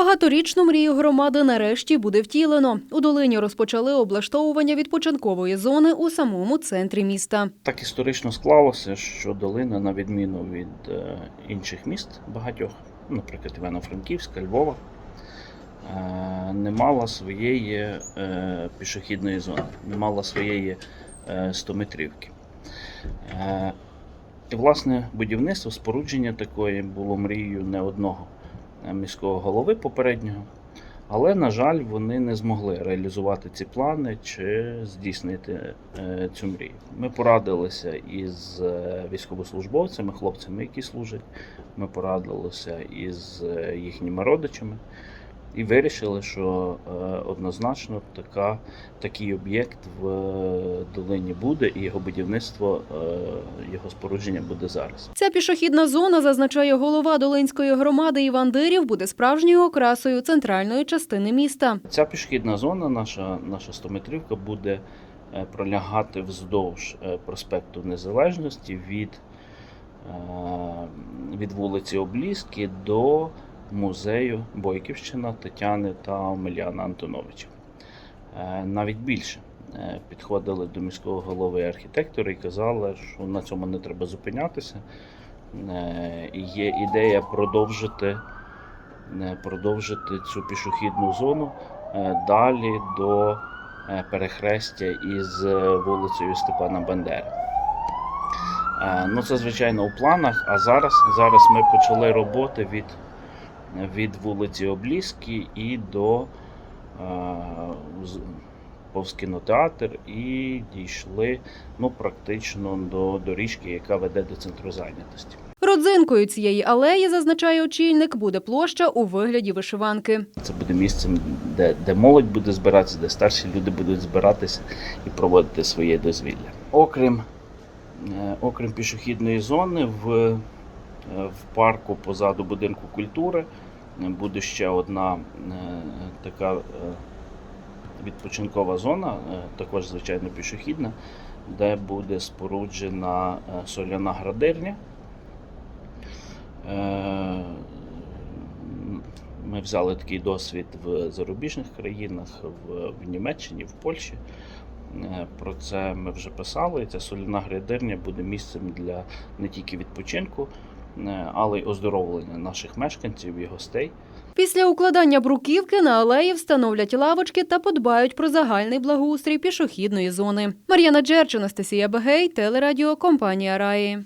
Багаторічну мрію громади нарешті буде втілено. У долині розпочали облаштовування відпочинкової зони у самому центрі міста. Так історично склалося, що долина, на відміну від е, інших міст багатьох, наприклад, Івано-Франківська, Львова, е, не мала своєї е, пішохідної зони, не мала своєї е, 100-метрівки. Е, і, власне, будівництво, спорудження такої було мрією не одного міського голови попереднього. Але, на жаль, вони не змогли реалізувати ці плани чи здійснити е, цю мрію. Ми порадилися із е, військовослужбовцями, хлопцями, які служать. Ми порадилися із е, їхніми родичами і вирішили, що е, однозначно така, такий об'єкт в е, долині буде, і його будівництво, е, його спорудження буде зараз. Ця пішохідна зона, зазначає голова Долинської громади Іван Дирів, буде справжньою окрасою центральної частини міста. Ця пішохідна зона, наша, наша 100-метрівка, буде пролягати вздовж проспекту Незалежності від, від вулиці Обліски до музею Бойківщина Тетяни та Омеляна Антоновича. Е, Навіть більше Е, підходили до міського голови архітектори і казали, що на цьому не треба зупинятися. Е, Є ідея продовжити продовжити цю пішохідну зону далі до перехрестя із вулицею Степана Бандери. Ну, це звичайно у планах. А зараз, зараз ми почали роботи від, від вулиці Обліски і до е, повз кінотеатр і дійшли ну, практично до доріжки, яка веде до центру зайнятості. Родзинкою цієї алеї, зазначає очільник, буде площа у вигляді вишиванки. Це буде місцем, де, де молодь буде збиратися, де старші люди будуть збиратися і проводити своє дозвілля. Окрім, е, окрім пішохідної зони, в, в парку позаду будинку культури буде ще одна е, така е, відпочинкова зона, е, також звичайно пішохідна, де буде споруджена соляна градирня. Ми взяли такий досвід в зарубіжних країнах, в, Німеччині, в Польщі. Про це ми вже писали. Ця соляна грядирня буде місцем для не тільки відпочинку, але й оздоровлення наших мешканців і гостей. Після укладання бруківки на алеї встановлять лавочки та подбають про загальний благоустрій пішохідної зони. Мар'яна Джерч, Анастасія Бегей, телерадіо компанія Раї.